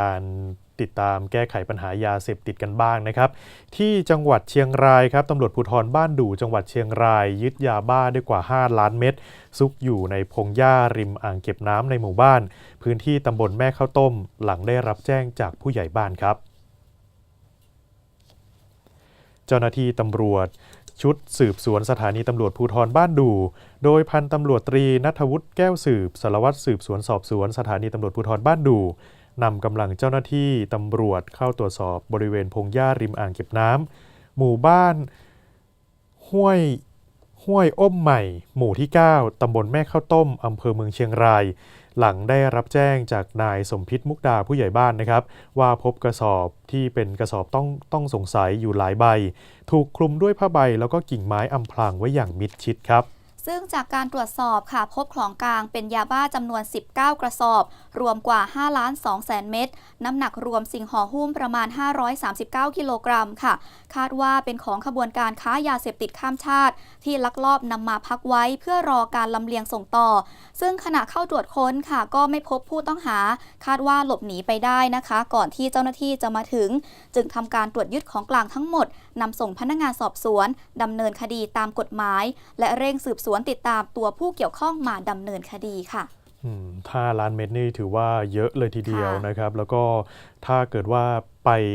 การติดตามแก้ไขปัญหายาเสพติดกันบ้างนะครับ ที่จังหวัดเชียงรายครับตำรวจภูธรบ้านดู่จังหวัดเชียงราย ยึดยาบ้าได้กว่า 5 ล้านเม็ดซุกอยู่ในพงหญ้าริมอ่างเก็บน้ำในหมู่บ้าน พื้นที่ตำบลแม่ข้าวต้ม หลังได้รับแจ้งจากผู้ใหญ่บ้านครับ เจ้าหน้าที่ตำรวจชุดสืบสวนสถานีตำรวจภูธรบ้านดู โดยพันตำรวจตรีนัทวุฒิแก้วสืบสารวัตรสืบสวนสอบสวนสถานีตำรวจภูธรบ้านดู นำกำลังเจ้าหน้าที่ตำรวจเข้าตรวจสอบบริเวณพงหญ้าริมอ่างเก็บน้ำหมู่บ้าน ห้วยห้วยอ้มใหม่ หมู่ที่ 9 ตำบลแม่ข้าวต้ม อำเภอเมืองเชียงราย หลังได้รับแจ้งจากนายสมพิษมุกดาผู้ใหญ่บ้านนะครับ ว่าพบกระสอบที่เป็นกระสอบต้องต้องสงสัยอยู่หลายใบ ถูกคลุมด้วยผ้าใบแล้วก็กิ่งไม้อำพรางไว้อย่างมิดชิดครับ ซึ่งจากการตรวจสอบค่ะพบของกลางเป็นยาบ้าจำนวน 19 กระสอบ รวมกว่า 5 ล้าน2แสนเม็ด น้ำหนักรวมสิ่งห่อหุ้มประมาณ 539 กิโลกรัมค่ะ คาดว่าเป็นของขบวนการค้ายาเสพติดข้ามชาติ ที่ลักลอบนำมาพักไว้เพื่อรอการลำเลียงส่งต่อ ซึ่งขณะเข้าตรวจค้นค่ะ ก็ไม่พบผู้ต้องหา คาดว่าหลบหนีไปได้นะคะ ก่อนที่เจ้าหน้าที่จะมาถึง จึงทำการตรวจยึดของกลางทั้งหมดนำส่งพนักงานสอบสวนดำเนินคดีตามกฎหมาย และเร่งสืบสวนติดตามตัวผู้เกี่ยวข้องมาดำเนินคดีค่ะอืม5ล้านเม็ดนี่ถือว่าเยอะเลยทีเดียวค่ะนะครับ แล้วก็ถ้าเกิดว่าไป